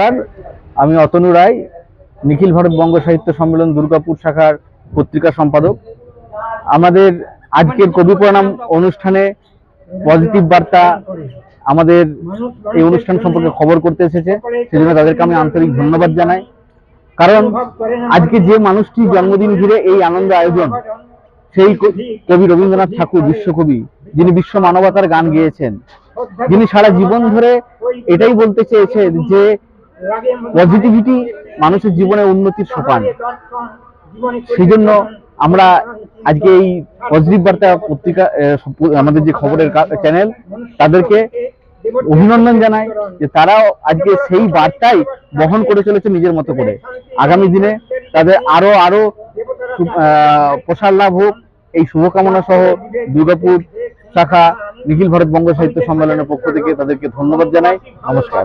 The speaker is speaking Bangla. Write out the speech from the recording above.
নমস্কার। আমি অতনু রায়, নিখিল ভারত বঙ্গ সাহিত্য সম্মেলন দুর্গাপুর শাখার পত্রিকা সম্পাদক। আমাদের আজকের কবি প্রণাম অনুষ্ঠানে পজিটিভ বার্তা আমাদের এই অনুষ্ঠান সম্পর্কে খবর করতে এসেছে। সেজন্য তাদেরকে আমি আন্তরিক ধন্যবাদ জানাই। কারণ আজকে যে মানুষটি জন্মদিন ঘিরে এই আনন্দ আয়োজন, সেই কবি রবীন্দ্রনাথ ঠাকুর, বিশ্বকবি, যিনি বিশ্ব মানবতার গান গেয়েছেন, যিনি সারা জীবন ধরে এটাই বলতে চেয়েছেন যে পজিটিভিটি মানুষের জীবনে উন্নতির সোপান। সেই জন্য আমরা আজকে এই পজিটিভ বার্তা পত্রিকা আমাদের যে খবরের চ্যানেল তাদেরকে অভিনন্দন জানাই যে তারাও আজকে সেই বার্তাই বহন করে চলেছে নিজের মতো করে। আগামী দিনে তাদের আরও আরও প্রসার লাভ হোক। এই শুভকামনা সহ দুর্গাপুর শাখা, নিখিল ভারত বঙ্গ সাহিত্য সম্মেলনের পক্ষ থেকে তাদেরকে ধন্যবাদ জানাই। নমস্কার।